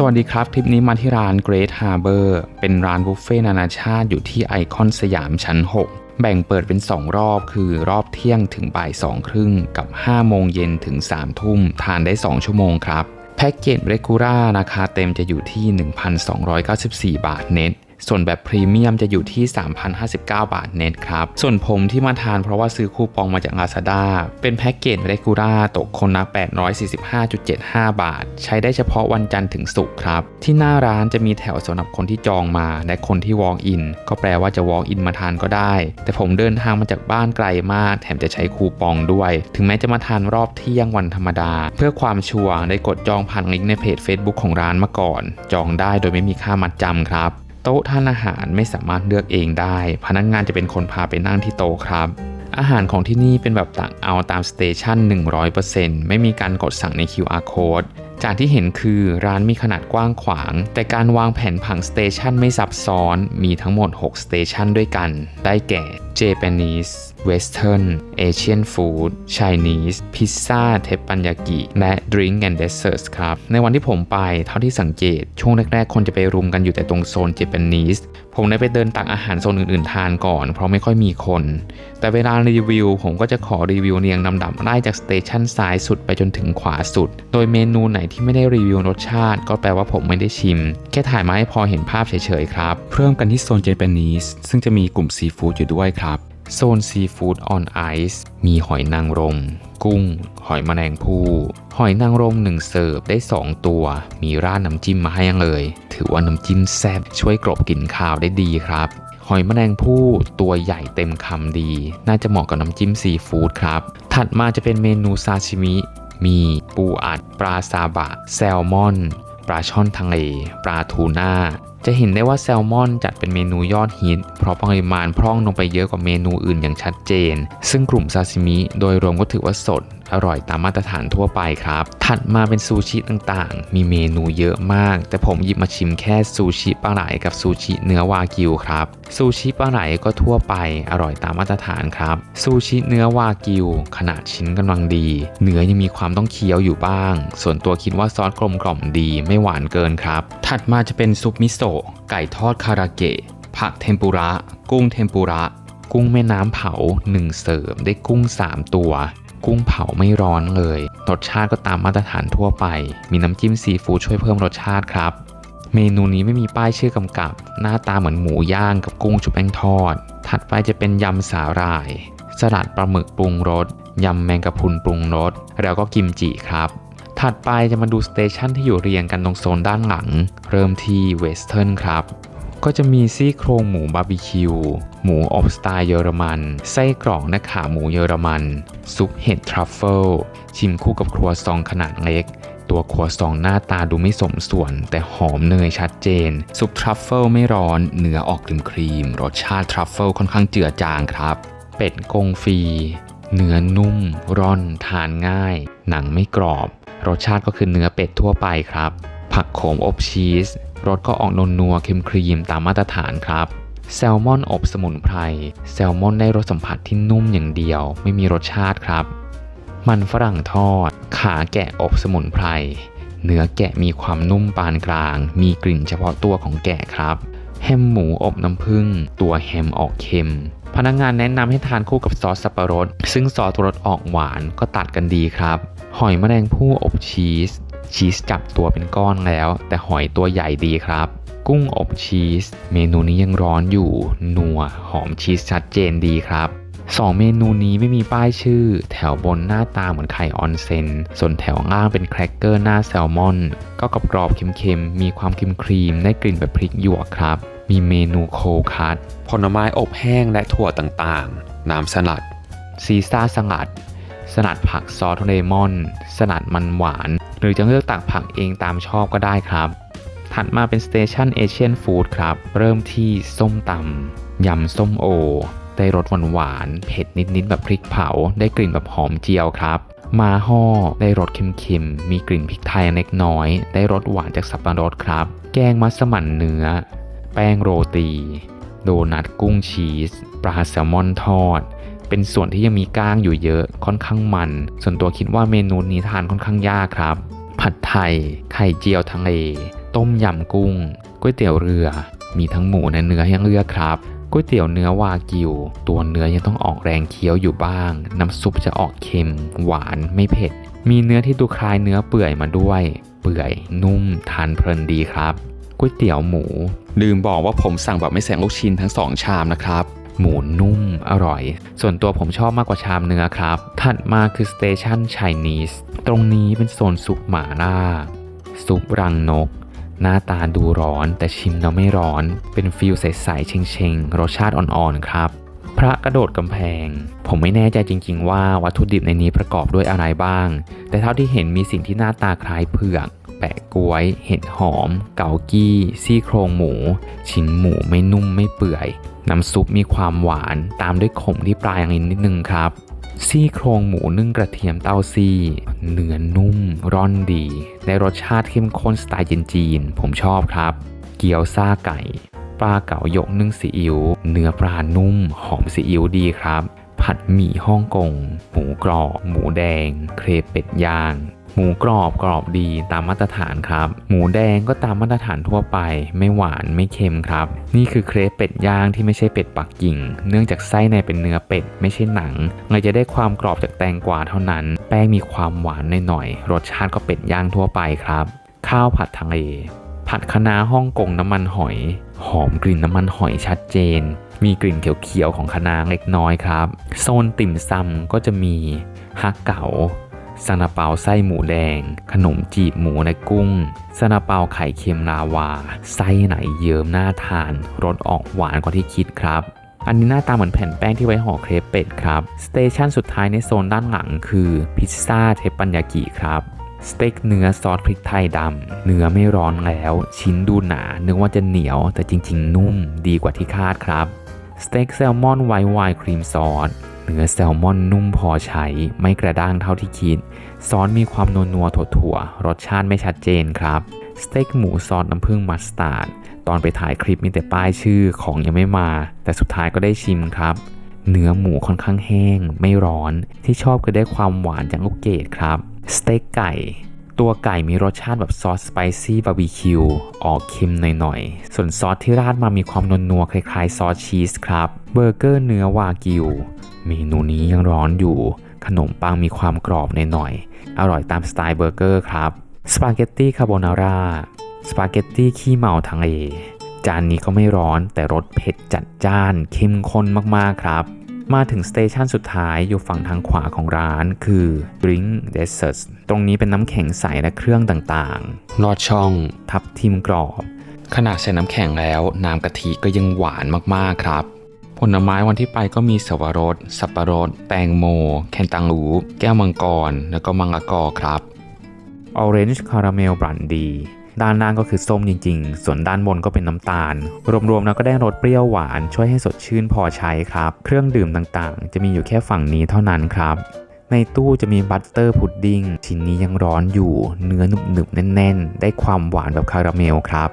สวัสดีครับ คลิปนี้มาที่ร้าน Great Harbor เป็นร้านบุฟเฟ่ต์นานาชาติอยู่ที่ไอคอนสยามชั้น 6 แบ่งเปิดเป็น 2 รอบคือรอบเที่ยงถึงบ่ายสองครึ่งกับ 5 โมงเย็นถึง 3 ทุ่ม ทานได้ 2 ชั่วโมงครับ แพ็กเกจเรกูล่าราคาเต็มจะอยู่ที่ 1,294 บาทเน็ต ส่วนแบบพรีเมียมจะอยู่ที่ 3,059 บาทเน็ตครับ ส่วนผมที่มาทานเพราะว่าซื้อคูปองมาจาก Lazada เป็นแพ็กเกจเรกูล่าตกคนละ845.75 บาท ใช้ได้เฉพาะวันจันทร์ถึงศุกร์ครับ ที่หน้าร้านจะมีแถวสำหรับคนที่จองมา และคนที่ walk in ก็แปลว่าจะ walk in มาทานก็ได้ แต่ผมเดินทางมาจากบ้านไกลมาก แถมจะใช้คูปองด้วย ถึงแม้จะมาทานรอบเที่ยงวันธรรมดา เพื่อความชัวร์ได้กดจองผ่านลิงก์ในเพจ Facebook ของร้านมาก่อน จองได้โดยไม่มีค่ามัดจำครับ โต๊ะทานอาหารไม่สามารถเลือกเองได้ พนักงานจะเป็นคนพาไปนั่งที่โต๊ะครับ อาหารของที่นี่เป็นแบบตักเอาตามสเตชัน100%ไม่มีการกดสั่งใน QR code จากที่เห็นคือร้านมีขนาดกว้างขวาง แต่การวางแผนผังสเตชันไม่ซับซ้อน มีทั้งหมด 6 สเตชันด้วยกัน ได้แก่ Japanese Western Asian Food Chinese Pizza เทปปัญญากิ และ Drink and Desserts ครับ ในวันที่ผมไปเท่าที่สังเกต ช่วงแรกๆ คนจะไปรุมกันอยู่แต่ตรงโซน Japanese ผมได้ไปเดินตักอาหารโซนอื่นๆ ทานก่อน เพราะไม่ค่อยมีคน แต่เวลารีวิว ผมก็จะขอรีวิวเรียงลำดับไล่จากสเตชันซ้ายสุดไปจนถึงขวาสุด โดยเมนูไหนที่ไม่ได้รีวิวรสชาติ ก็แปลว่าผมไม่ได้ชิม แค่ถ่ายมาให้พอเห็นภาพเฉยๆ ครับ เริ่มกันที่โซนเจแปนิสซึ่งจะมีกลุ่มซีฟู้ดอยู่ด้วยครับ โซนซีฟู้ดออนไอซ์มีหอยนางรม กุ้ง หอยแมลงภู่หอยนางรมหนึ่งเสิร์ฟได้ 2 ตัว มีราดน้ำจิ้มมาให้ยังเลย ถือว่าน้ำจิ้มแซ่บช่วยกลบกลิ่นคาวได้ดีครับหอยแมลงภู่ตัวใหญ่เต็มคำดี น่าจะเหมาะกับน้ำจิ้มซีฟู้ดครับ ถัดมาจะเป็นเมนูซาชิมิ มีปูอัด ปลาซาบะ แซลมอน ปลาช่อนทะเล ปลาทูน่า จะเห็นได้ว่าแซลมอนจัดเป็นเมนูยอดฮิต เพราะปริมาณพร่องลงไปเยอะกว่าเมนูอื่นอย่างชัดเจน ซึ่งกลุ่มซาซิมิโดยรวมก็ถือว่าสด อร่อยตามมาตรฐานทั่วไปครับ ถัดมาเป็นซูชิต่างๆ มีเมนูเยอะมาก แต่ผมหยิบมาชิมแค่ซูชิปลาไหลกับซูชิเนื้อวากิวครับ ซูชิปลาไหลก็ทั่วไปอร่อยตามมาตรฐานครับ ซูชิเนื้อวากิว ขนาดชิ้นกำลังดี เนื้อยังมีความต้องเคี้ยวอยู่บ้าง ส่วนตัวคิดว่าซอสกลมกล่อมดีไม่หวานเกินครับ ถัดมาจะเป็นซุปมิโซะไก่ทอดคาราเกะผักเทมปุระ กุ้งเทมปุระ กุ้งแม่น้ำเผา 1 เสิร์ฟได้กุ้ง 3 ตัว กุ้งเผาไม่ร้อนเลย รสชาติก็ตามมาตรฐานทั่วไป มีน้ำจิ้มซีฟู้ดช่วยเพิ่มรสชาติครับ เมนูนี้ไม่มีป้ายชื่อกำกับ หน้าตาเหมือนหมูย่างกับกุ้งชุบแป้งทอด ถัดไปจะเป็นยำสาหร่าย สลัดปลาหมึกปรุงรส ยำแมงกะพรุนปรุงรส แล้วก็กิมจิครับ ถัดไปจะมาดูสเตชันที่อยู่เรียงกันตรงโซนด้านหลัง เริ่มที่เวสเทิร์นครับ ก็จะมีซี่โครงหมูบาร์บีคิว หมูอบสไตล์เยอรมัน ไส้กรอกและขาหมูเยอรมัน ซุปเห็ดทรัฟเฟิล ชิมคู่กับครัวซองขนาดเล็ก ตัวครัวซองหน้าตาดูไม่สมส่วน แต่หอมเนยชัดเจน ซุปทรัฟเฟิลไม่ร้อน เนื้อออกครีมครีม รสชาติทรัฟเฟิลค่อนข้างเจือจางครับ เป็ดกงฟรีเนื้อนุ่ม ร่อน ทานง่าย หนังไม่กรอบ รสชาติก็คือเนื้อเป็ดทั่วไปครับ ผักโขมอบชีส รสก็ออกนวลนัวเค็มครีมตามมาตรฐานครับ แซลมอนอบสมุนไพร แซลมอนได้รสสัมผัสที่นุ่มอย่างเดียว ไม่มีรสชาติครับ มันฝรั่งทอด ขาแกะอบสมุนไพร เนื้อแกะมีความนุ่มปานกลาง มีกลิ่นเฉพาะตัวของแกะครับ แฮมหมูอบน้ำผึ้ง ตัวแฮมออกเค็มพนักงานแนะนำให้ทานคู่กับซอสสับปะรด ซึ่งซอสรสออกหวานก็ตัดกันดีครับ หอยแมลงภู่อบชีส ชีสจับตัวเป็นก้อนแล้ว แต่หอยตัวใหญ่ดีครับ กุ้งอบชีส เมนูนี้ยังร้อนอยู่ นัว หอมชีสชัดเจนดีครับสองเมนูนี้ไม่มีป้ายชื่อ แถวบนหน้าตาเหมือนไข่ออนเซน ส่วนแถวล่างเป็นแครกเกอร์หน้าแซลมอน ก็กรอบกรอบๆเค็มๆ มีความครีมครีมๆ ได้กลิ่นแบบพริกหยวกครับ มีเมนูโคคัตผลไม้อบแห้งและถั่วต่างๆ น้ำสลัด ซีซ่าสลัด สลัดผักซอสเลมอน สลัดมันหวาน หรือจะเลือกตักผักเองตามชอบก็ได้ครับ ถัดมาเป็นสเตชันเอเชียนฟู้ดครับ เริ่มที่ส้มตำยำส้มโอ ได้รสหวานหวานๆเผ็ดนิดๆแบบพริกเผา ได้กลิ่นแบบหอมเจียวครับมาห่อได้รสเค็มๆ มีกลิ่นพริกไทยเล็กน้อย ได้รสหวานจากสับปะรดครับ แกงมัสมั่นเนื้อ แป้งโรตี โดนัทกุ้งชีส ปลาแซลมอนทอด เป็นส่วนที่ยังมีก้างอยู่เยอะค่อนข้างมัน ส่วนตัวคิดว่าเมนูนี้ทานค่อนข้างยากครับ ผัดไทย ไข่เจียวทะเลต้มต้มยำกุ้งก๋วยเตี๋ยวเรือ มีทั้งหมูและเนื้อให้เลือกครับก๋วยเตี๋ยวเนื้อวากิว ตัวเนื้อยังต้องออกแรงเคี้ยวอยู่บ้าง น้ำซุปจะออกเค็ม หวานไม่เผ็ด มีเนื้อที่ดูคล้ายเนื้อเปื่อยมาด้วย เปื่อยนุ่มทานเพลินดีครับก๋วยเตี๋ยวหมู ลืมบอกว่าผมสั่งแบบไม่ใส่ลูกชิ้นทั้งสองชามนะครับ หมูนุ่มอร่อย ส่วนตัวผมชอบมากกว่าชามเนื้อครับ ถัดมาคือสเตชันไชนีสตรงนี้เป็นโซนซุปหมาล่า ซุปรังนก หน้าตาดูร้อนแต่ชิมแล้วไม่ร้อน เป็นฟิลใสๆเชงๆ รสชาติอ่อนๆครับพระกระโดดกำแพง ผมไม่แน่ใจจริง ๆ ว่าวัตถุดิบในนี้ประกอบด้วยอะไรบ้าง แต่เท่าที่เห็นมีสิ่งที่หน้าตาคล้ายเผือก แปะกล้วย เห็ดหอม เกากี้ ซี่โครงหมู ชิ้นหมูไม่นุ่มไม่เปื่อย น้ำซุปมีความหวานตามด้วยขมที่ปลายลิ้นนิดนึงครับซี่โครงหมูนึ่งกระเทียมเต้าซี่ เนื้อนุ่ม ร่อนดี ได้รสชาติเข้มข้นสไตล์จีนๆผมชอบครับ เกี๊ยวซาไก่ ปลาเก๋าหยกนึ่งซีอิ๊ว เนื้อปลานุ่ม หอมซีอิ๊วดีครับ ผัดหมี่ฮ่องกง หมูกรอบ หมูแดง เครปเป็ดย่าง หมูกรอบกรอบดีตามมาตรฐานครับ หมูแดงก็ตามมาตรฐานทั่วไป ไม่หวานไม่เค็มครับ นี่คือเครปเป็ดย่างที่ไม่ใช่เป็ดปักกิ่ง เนื่องจากไส้ในเป็นเนื้อเป็ดไม่ใช่หนังเลยจะได้ความกรอบจากแตงกวาเท่านั้น แป้งมีความหวานหน่อยๆรสชาติก็เป็ดย่างทั่วไปครับ ข้าวผัดทะเลผัดคะน้าฮ่องกงน้ำมันหอย หอมกลิ่นน้ำมันหอยชัดเจน มีกลิ่นเขียวๆของคะน้าเล็กน้อยครับ โซนติ่มซำก็จะมีฮักเก๋า ซาลาเปาไส้หมูแดง ขนมจีบหมูและกุ้งซาลาเปาไข่เค็มลาวา ไส้ไหนเยิ้มน่าทานรสออกหวานกว่าที่คิดครับอันนี้หน้าตาเหมือนแผ่นแป้งที่ไว้ห่อเครปเป็ดครับ สเตชันสุดท้ายในโซนด้านหลังคือพิซซ่าเทปปัญญากิครับสเต็กเนื้อซอสพริกไทยดำเนื้อไม่ร้อนแล้ว ชิ้นดูหนาเนึกว่าจะเหนียวแต่จริง ๆ นุ่มดีกว่าที่คาดครับสเต็กแซลมอนไวท์ไวน์ครีมซอส เนื้อแซลมอนนุ่มพอใช้ ไม่กระด้างเท่าที่คิด ซอสมีความนัวนัวๆถั่วรสชาติไม่ชัดเจนครับ สเต็กหมูซอสน้ำผึ้งมัสตาร์ด ตอนไปถ่ายคลิปมีแต่ป้ายชื่อของยังไม่มา แต่สุดท้ายก็ได้ชิมครับ เนื้อหมูค่อนข้างแห้ง ไม่ร้อน ที่ชอบคือได้ความหวานจากลูกเกดครับ สเต็กไก่ตัวไก่มีรสชาติแบบซอสสไปซี่บาร์บีคิวออกเค็มหน่อยๆ ส่วนซอสที่ราดมามีความนัวๆคล้ายๆ ซอสชีสครับ เบอร์เกอร์เนื้อวากิว เมนูนี้ยังร้อนอยู่ ขนมปังมีความกรอบหน่อยๆอร่อยตามสไตล์เบอร์เกอร์ครับ สปาเกตตี้คาโบนาร่า สปาเกตตี้ขี้เมาทางเลจานนี้ก็ไม่ร้อนแต่รสเผ็ดจัดจ้าน เข้มข้นมากๆครับ มาถึงสเตชันสุดท้ายอยู่ฝั่งทางขวาของร้านคือ Drink Desserts ตรงนี้เป็นน้ำแข็งใสและเครื่องต่างๆ ลอดช่อง ทับทิมกรอบ ขนาดใส่น้ำแข็งแล้ว น้ำกะทิก็ยังหวานมากๆครับ ผลไม้วันที่ไปก็มีสวรส สับปะรด แตงโม แคนตังหูแก้วมังกร แล้วก็มังละกอครับ Orange Caramel Brandy ด้านล่างก็คือส้มจริงๆ ส่วนด้านบนก็เป็นน้ำตาล รวมๆแล้วก็ได้รสเปรี้ยวหวาน ช่วยให้สดชื่นพอใช้ครับ เครื่องดื่มต่างๆ จะมีอยู่แค่ฝั่งนี้เท่านั้นครับ ในตู้จะมีบัตเตอร์พุดดิ้งชิ้นนี้ยังร้อนอยู่ เนื้อหนึบๆแน่นๆ ได้ความหวานแบบคาราเมลครับ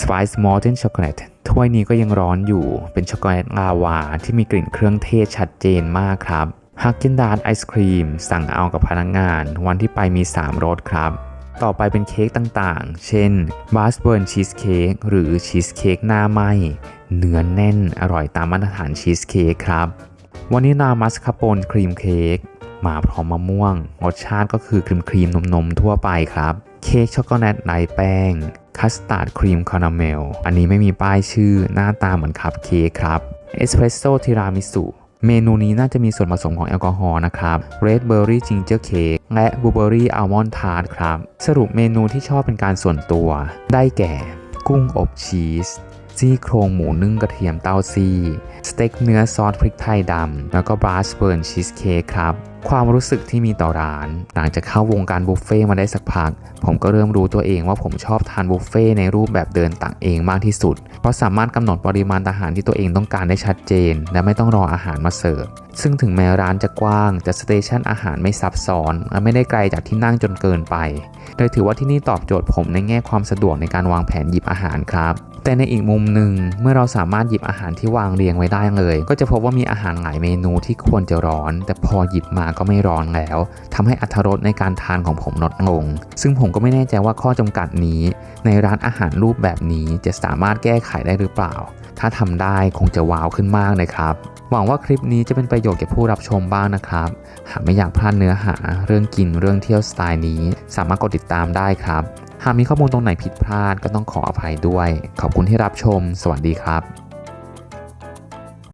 Spice Molten Chocolate ถ้วยนี้ก็ยังร้อนอยู่เป็นช็อกโกแลตลาวาที่มีกลิ่นเครื่องเทศชัดเจนมากครับฮักกินดาร์ไอศครีม สั่งเอากับพนักงาน วันที่ไปมี 3รสครับ ต่อไปเป็นเค้กต่างๆ เช่นบาสเบิร์นชีสเค้กหรือชีสเค้กหน้าไหมเนื้อแน่นอร่อยตามมาตรฐานชีสเค้กครับวานิลามัสคาโปนครีมเค้กมาพร้อมมะม่วงรสชาติก็คือครีมครีมๆนมทั่วไปครับ เค้กช็อกโกแลตไร้แป้ง คัสตาร์ดครีมคาราเมล อันนี้ไม่มีป้ายชื่อหน้าตาเหมือนคัพเค้กครับ เอสเพรสโซ่ทีรามิสุ เมนูนี้น่าจะมีส่วนผสมของแอลกอฮอล์นะครับเรดเบอร์รี่จิงเจอร์เค้กและ Blueberry Almond Tart ครับ สรุปเมนูที่ชอบเป็นการส่วนตัว ได้แก่ กุ้งอบชีส ซี่โครงหมูนึ่งกระเทียมเต้าซี่ สเต็กเนื้อซอสพริกไทยดำ แล้วก็บราสเบิร์นชีสเค้กครับ ความรู้สึกที่มีต่อร้าน หลังจากเข้าวงการบุฟเฟ่มาได้สักพัก ผมก็เริ่มรู้ตัวเองว่าผมชอบทานบุฟเฟ่ในรูปแบบเดินตักเองมากที่สุด เพราะสามารถกำหนดปริมาณอาหารที่ตัวเองต้องการได้ชัดเจน และไม่ต้องรออาหารมาเสิร์ฟซึ่งถึงแม้ร้านจะกว้าง แต่สเตชันอาหารไม่ซับซ้อนและไม่ได้ไกลจากที่นั่งจนเกินไปเลยถือว่าที่นี่ตอบโจทย์ผมในแง่ความสะดวกในการวางแผนหยิบอาหารครับ แต่ในอีกมุมหนึ่งเมื่อเราสามารถหยิบอาหารที่วางเรียงไว้ได้เลย ก็จะพบว่ามีอาหารหลายเมนูที่ควรจะร้อน แต่พอหยิบมาก็ไม่ร้อนแล้วทำให้อรรรสในการทานของผมลดลง ซึ่งผมก็ไม่แน่ใจว่าข้อจำกัดนี้ ในร้านอาหารรูปแบบนี้จะสามารถแก้ไขได้หรือเปล่า ถ้าทำได้คงจะว้าวขึ้นมากเลยครับหวังว่าคลิปนี้จะเป็นประโยชน์แก่ผู้รับชมบ้างนะครับ หากไม่อยากพลาดเนื้อหา เรื่องกินเรื่องเที่ยวสไตล์นี้ สามารถกดติดตามได้ครับ หากมีข้อมูลตรงไหนผิดพลาดก็ต้องขออภัยด้วย ขอบคุณที่รับชม สวัสดีครับ